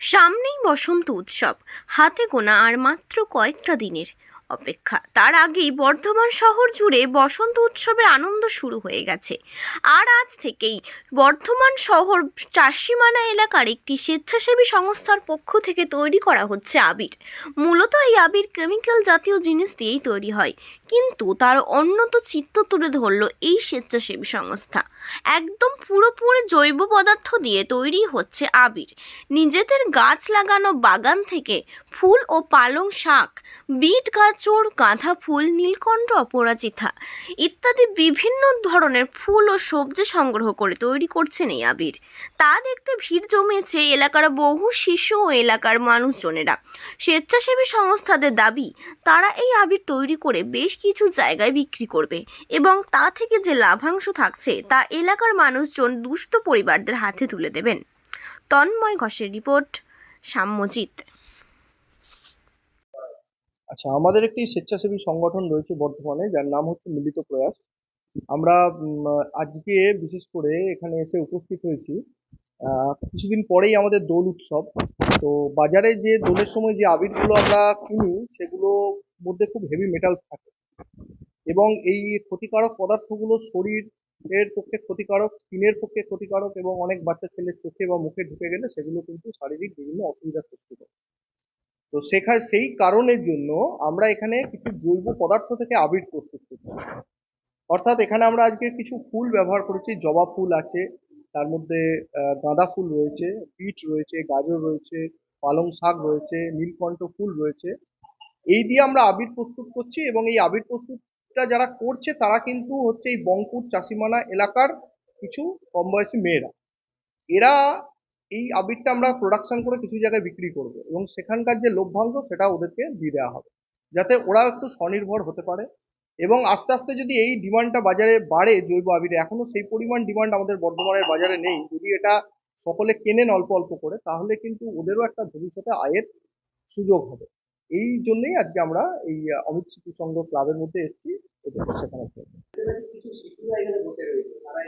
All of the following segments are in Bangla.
সামনেই বসন্ত উৎসব হাতে গোনা আর মাত্র কয়েকটা দিনের। অপেক্ষা। তার আগেই বর্ধমান শহর জুড়ে বসন্ত উৎসবের আনন্দ শুরু হয়ে গেছে। আর আজ থেকেই বর্ধমান শহর চাষিমানা এলাকার একটি স্বেচ্ছাসেবী সংস্থার পক্ষ থেকে তৈরি করা হচ্ছে আবির। মূলত এই আবির কেমিক্যাল জাতীয় জিনিস দিয়েই তৈরি হয়। কিন্তু তার অন্যত চিত্ত তুলে ধরল এই স্বেচ্ছাসেবী সংস্থা। একদম পুরোপুরি জৈব পদার্থ দিয়ে তৈরি হচ্ছে আবির। নিজেদের গাছ লাগানো বাগান থেকে ফুল ও পালং শাক, বিট গাজর গাঁদা ফুল, নীলকণ্ঠ অপরাজিতা ইত্যাদি বিভিন্ন ধরনের ফুল ও সবজি সংগ্রহ করে তৈরি করছেন এই আবির। তা দেখতে ভিড় জমেছে এলাকার বহু শিশু ও এলাকার মানুষজনেরা। স্বেচ্ছাসেবী সংস্থাদের দাবি, তারা এই আবির তৈরি করে বেশ কিছু জায়গায় বিক্রি করবে এবং তা থেকে যে লাভাংশ থাকছে তা এলাকার মানুষজন দুস্থ পরিবারদের হাতে তুলে দেবেন। তন্ময় ঘোষের রিপোর্ট, সাম্যজিৎ। আচ্ছা আমাদের একটি স্বেচ্ছাসেবী সংগঠন রয়েছে বর্ধমানে যার নাম হচ্ছে মিলিত প্রয়াস। আমরা আজকে বিশেষ করে এখানে এসে উপস্থিত হয়েছি। আহ, কিছুদিন পরেই আমাদের দোল উৎসব। তো বাজারে যে দোলের সময় যে আবিরগুলো আমরা কিনি সেগুলো মধ্যে খুব হেভি মেটাল থাকে। এবং এই ক্ষতিকারক পদার্থগুলো শরীরের পক্ষে ক্ষতিকারক স্কিনের পক্ষে ক্ষতিকারক এবং অনেক বাচ্চা ছেলের চোখে বা মুখে ঢুকে গেলে সেগুলো কিন্তু শারীরিক বিভিন্ন অসুবিধার সৃষ্টি করে। তো সেখানে সেই কারণের জন্য আমরা এখানে কিছু জৈব পদার্থ থেকে আবির প্রস্তুত করছি। অর্থাৎ এখানে আমরা আজকে কিছু ফুল ব্যবহার করেছি। জবা ফুল আছে, তার মধ্যে গাঁদা ফুল রয়েছে, বিট রয়েছে, গাজর রয়েছে, পালং শাক রয়েছে, নীলকণ্ঠ ফুল রয়েছে। এই দিয়ে আমরা আবির প্রস্তুত করছি এবং এই আবির প্রস্তুতটা যারা করছে, তারা কিন্তু হচ্ছে এই বঙ্কুর চাষিমানা এলাকার কিছু কম বয়সী মেয়েরা। এরা এই আবিরটা আমরা প্রোডাকশন করে কিছু জায়গায় বিক্রি করব এবং সেখানকার যে লভ্যাংশ সেটা ওদেরকে দিয়ে দেওয়া হবে, যাতে ওরা একটু স্বনির্ভর হতে পারে এবং আস্তে আস্তে যদি এই ডিমান্ডটা বাজারে বাড়ে জৈব আবিরে, এখনও সেই পরিমাণ ডিমান্ড আমাদের বর্ধমানের বাজারে নেই, যদি এটা সকলে কেনেন অল্প অল্প করে, তাহলে কিন্তু ওদেরও একটা ভবিষ্যতে আয়ের সুযোগ হবে এই জন্যই আজকে আমরা এই অমিত স্মৃতি সংঘ ক্লাবের মধ্যে এসেছি করতে।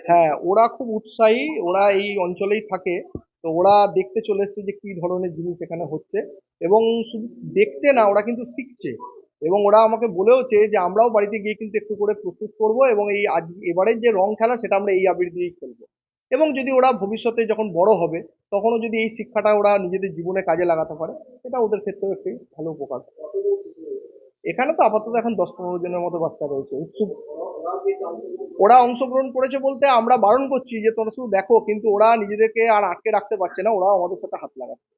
হ্যাঁ ওরা খুব উৎসাহী, ওরা এই অঞ্চলেই থাকে তো ওরা দেখতে চলে এসছে যে কি ধরনের জিনিস এখানে হচ্ছে। এবং শুধু দেখছে না, ওরা কিন্তু শিখছে। এবং ওরা আমাকে বলেওছে যে আমরাও বাড়িতে গিয়ে কিন্তু একটু করে প্রস্তুত করব এবং এই আজ এবারের যে রং খেলা, সেটা আমরা এই আবির দিয়েই খেলব। এবং যদি ওরা ভবিষ্যতে যখন বড় হবে, তখনও যদি এই শিক্ষাটা ওরা নিজেদের জীবনে কাজে লাগাতে পারে, সেটা ওদের ক্ষেত্রেও একটি ভালো উপকার। এখানে তো আপাতত এখন দশ পনেরো জনের মতো বাচ্চা রয়েছে, উৎসুক। ওরা অংশগ্রহণ করেছে বলতে আমরা বারণ করছি যে তোমরা শুধু দেখো, কিন্তু ওরা নিজেদেরকে আর আটকে রাখতে পারছে না, ওরা আমাদের সাথে হাত লাগাচ্ছে।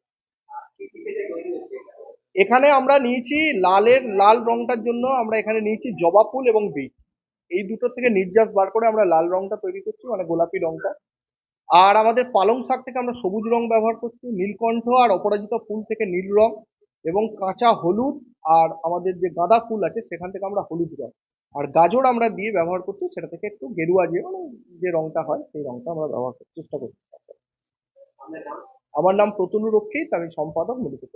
এখানে আমরা নিয়েছি লালের লাল রংটার জন্য আমরা এখানে নিয়েছি জবা ফুল এবং বিট এই দুটো থেকে নির্যাস বার করে আমরা লাল রংটা তৈরি করছি মানে গোলাপি রংটা। আর আমাদের পালং শাক থেকে আমরা সবুজ রং ব্যবহার করছি, নীলকণ্ঠ আর অপরাজিত ফুল থেকে নীল রং এবং কাঁচা হলুদ আর আমাদের যে গাঁদা ফুল আছে, সেখান থেকে আমরা হলুদ রং। আর গাজর আমরা দিয়ে ব্যবহার করছি, সেটা থেকে একটু গেরুয়া যে মানে যে রংটা হয়, সেই রংটা আমরা ব্যবহার করার চেষ্টা করছি। আমার নাম প্রতনু রক্ষিত, আমি সম্পাদক মেডিকেল